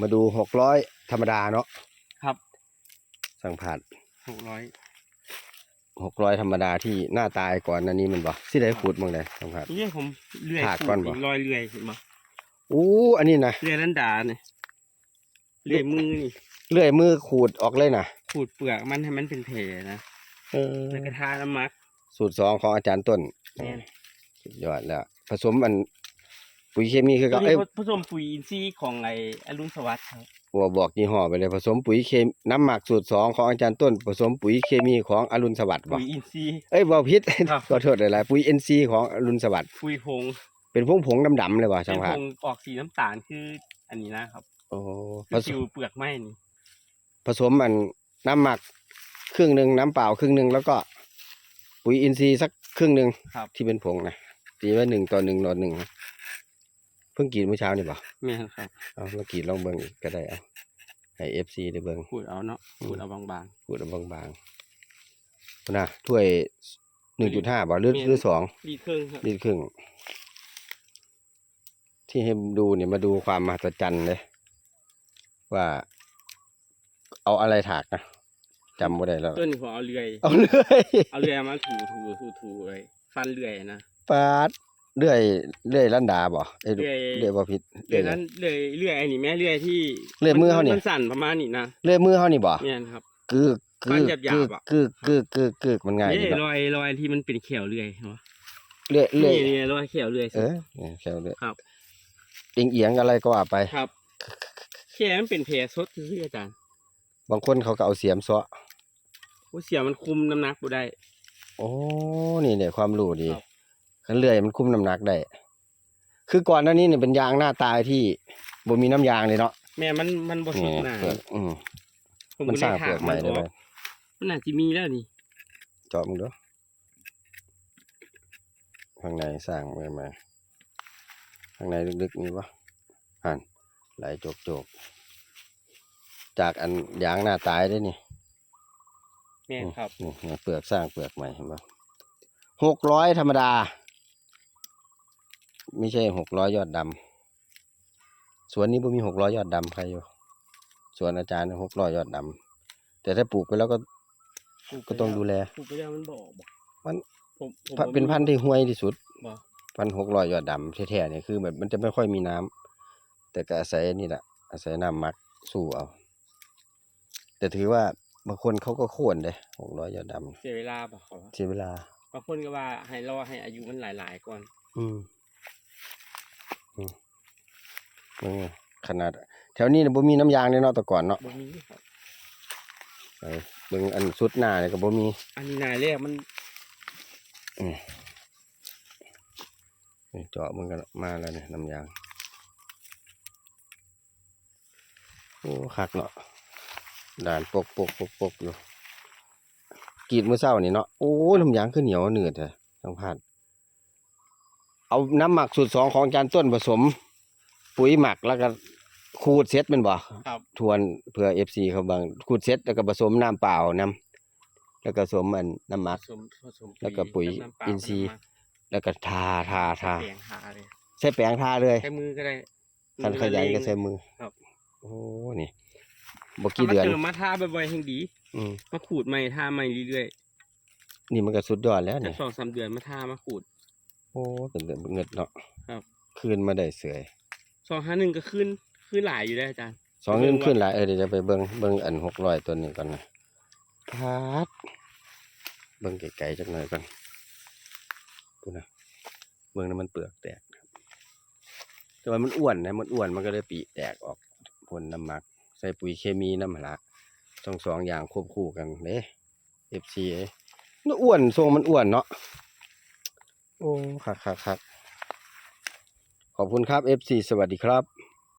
มาดูหกร้อยธรรมดาเนาะครับ สั่งผ่านหกร้อยหกร้อยธรรมดาที่หน้าตายก่อนอันนี้มันบ่ที่ได้ขูดบ้างเลยสั่งผ่านเรื่อยผมเรื่อยถากก่อนบ่ขูดรอยเรื่อยเห็นบ่อู้อันนี้นะเรื่อยลันดาเนี่ยเรื่อยมือนี่เลื่อยมือขูดออกเลยนะขูดเปลือกมันให้มันเป็นแผลนะเออแล้วก็ทาน้ำมัก สูตรสองของอาจารย์ต้นแม่นสุดยอดแล้ว ผสมมัน ปุ๋ยเคมีคือตักัวบเอ้นี้ยผสมปุ๋ยอินทรีย์ของไอ้อรุณสวัสดิ์ครับบัวบอกยี่ห้อไปเลยผสมปุ๋ยเคมน้ำหมักสูตรสองของอาจารย์ต้น ผสมปุ๋ยเคมีของอรุณสวัสดิ์บ่ปุ๋ยอินทรีย์ เอ้ยบ่ผิดครับ ขอโทษหลายๆปุ๋ยเอ็นซีของอรุณสวัสดิ์ปุ๋ยผงเป็นผงผงๆดำๆเลยว่ะเป็ช่านงผผ่านงออกสีน้ำตาลคืออันนี้นะครับโอ้ผคือสผิมวเปลือกไม้นี่ผสมมันน้ำหมักครึ่งหนึ่งน้ำเปล่าครึ่งหนึ่งแล้วก็ ปุ๋ยอินทรีย์สักครึ่งหนึ่งครับ ที่เป็นผงนะตีไว้หนึ่งต่อหนึ่งต่อหนึ่งนะเพิ่งกินเมื่อเช้านี่บ่แม่นครับเอาเมื่อกี้ลองเบิ่งอีกก็ได้เอาให้เอฟซีได้เบิ่งขูดเอาเนาะอืมขูดเอาบางพูดเอาบางๆนะถ้วยหนึ่งจุดห้าบ่หรือหรือสองๆดีเครื่องครับลิตรครึ่ง ที่ให้ดูเนี่ยมาดูความมหัศจรรย์เลยว่า เอาอะไรถากนะจำไม่ได้แล้วตัวนี้ผมเอาเลื่อยเอาเลยเอาเลื่อยมาถูถูถูถูเลยฟันเลื่อยนะปาด เลื่อยเลื่อยลันดาบ่เอ้ยเลื่อย เลื่อยบ่ผิดเลื่อยนั้นเลื่อยเลื่อยไอ้นี่แม่เลื่อยที่เลื่อยมือเขานี่มันสั่นประมาณนี้นะเลื่อยมือเฮานี่บ่เนี่ยครับ กึกกึฟันกหยาบๆอะกึกกึกกึกกึกมันง่ายนี่ดีเนาะรอยรอยที่มันเป็นเขียวเลื่อยเหรอเลื่อยเลื่อยนี่นี่รอยเขียวเลื่อยเออเนี่ยแค่เลื่อยครับ เอียงเอียงๆอะไรก็ว่าไป ครับแค่มันเป็นแผลสดซื่อๆอาจารย์บางคนเขาก็เอาเสียมซ้อโอ้เสียมันคุมน้ำหนักบ่ได้ โอ้ นี่เนี่ยความรู้ดี ครับ ขันเลื่อยมันคุมน้ำหนักได้ คือก่อนหน้านี้เนี่ยเป็นยางหน้าตายที่บ่มีน้ำยางเลยเนาะแม่มันมันบ่สุนี่ดหนาเปลือกอืมผมมันก็สร้างถเปลือกใหม่ได้นไหมออกมันน่าจะมีแล้วนี่เจาะมึงดูข้างในสร้างมือมาข้างในลึกๆนี่ปะอ่านไหลโจกๆจากอันยางหน้าตายได้นี่แม่นครับนี่นี่เปลือกสร้างเปลือกใหม่เห็นปะหกร้อยธรรมดา ไม่ใช่หกร้อยยอดดำสวนนี้บ่มีหกร้อยยอดดำใครอยู่สวนอาจารย์หกร้อยยอดดำแต่ถ้าปลูกไปแล้วก็ ก็ต้องดูแลปลูกไปแล้วมันบ่ออกบ่มันผมผมพันเป็นพันธุ์ที่ห่วยที่สุดบ่พันหกร้อยยอดดำแท้ๆเนี่ยคือแบบมันจะไม่ค่อยมีน้ำแต่ก็อาศัยนี่แหละอาศัยน้ำหมักสู้เอา แต่ถือว่าบางคนเขาก็โค่นเลยหกร้อยยอดดเสียเวลาบ่เขาำเสียเวลาบางคนก็ว่าให้รอให้อายุมันหลายๆก่อน อืมอืมเบิ่ง ขนาด แถวนี้เนี่ยบ่มีน้ำยางเลยเนาะแต่ก่อนเนาะบ่มีครับไปเบิ่งอันสุดหน้าเนี่ยก็บ่มี อันนี้นายแรกมันนี่เจาะมันก็มาแล้วเนี่ยน้ำยาง โอ้คักเนาะด่านปกปกปกปกอยู่กรีดมื้อเช้านี่เนาะโอ้น้ำยางคือเหนียวหนืดแท้สังพาดเอาน้ำหมักสูตรสองของอาจารย์ต้นผสม ปุ๋ยหมักแล้วก็ขูดเซ็ตแมันบ่ครับ ทวนเพื่อ FC เขาบางขูดเซ็ตแล้วก็ผสมน้ำเปล่าน้ำแล้วก็ผสมอันน้ำหมัผกสมผสมแล้วก็ปุ๋ยน้ำเปล่าอินทรีย์น้ำมันแล้วก็ทาทาทาแปรงทาเลยใช้แปรงทาเลยใช้มือก็ได้คันขยันก็ใช้มือครับ โอ้นี่บ่กี่เดือนามาเติมมาทาบ่อยๆแห่งดี อืมมาขูดใหม่ทาใหม่เรื่อยนี่มันก็สุดยอดแล้วๆเนี่ยสองสามเดือนมาทามาขูด โอ้เป็นเดือนเงิดเนาะครับ คืนมาได้เสย สองห้าหนึ่งก็ขึ้นขึ้นหลายอยู่ได้อาจารย์สองเบิ่เงินงว่าขึ้นหลายเออเดี๋ยวจะไปเบิ่งเบิ่งอันหกร้อยตัวนี้ก่อนนะพาดเบิ่งไกลๆจักหน่อยก่อนพูดนะเบิ่งน้ำมันเปลือกแตกครับแต่ว่ามันอ้วนนะมันอ้วนมันก็เลยปีแตกออกผลน้ำหมัก ใส่ปุ๋ยเคมีน้ำหละต้องสองอย่างควบคู่กันเด้ FC เอ้ยมันอ้วนทรงมันอ้วนเนาะโอ้คักคักคัก ขอบคุณครับ FC สวัสดีครับ